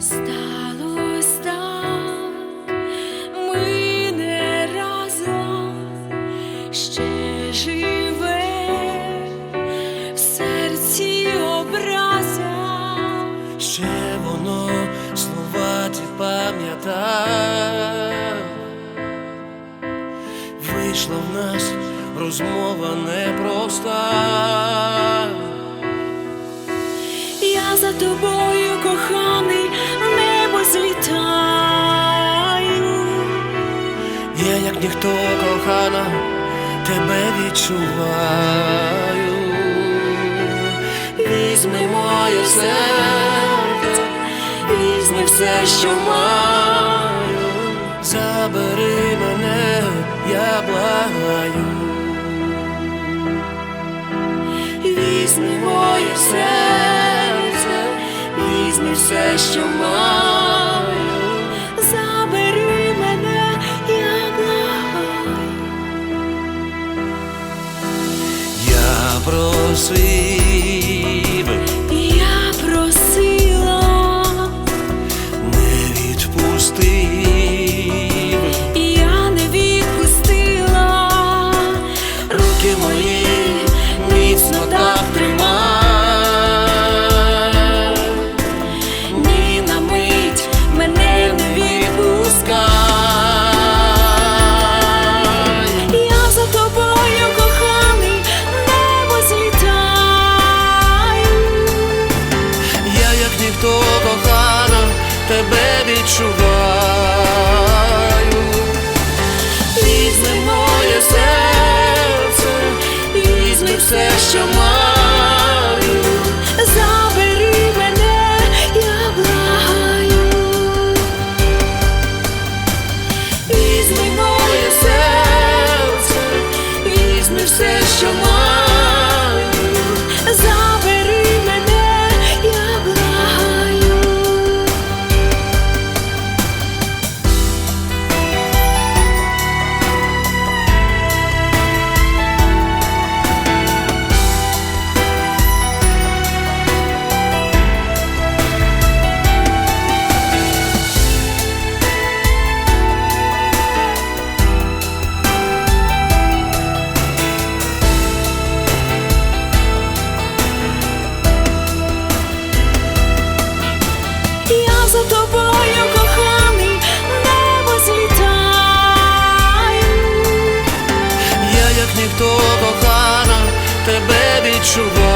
Сталося так, ми не разом ще живе в серці образа, ще воно слова ті пам'ята, вийшла в нас розмова непроста. Я за тобою. ніхто кохана тебе відчуваю, візьми моє серце, візьми все, що маю, забери мене, я благаю, візьми моє серце, візьми все, що маю. prosuir. то кохана тебе відчуває. 是我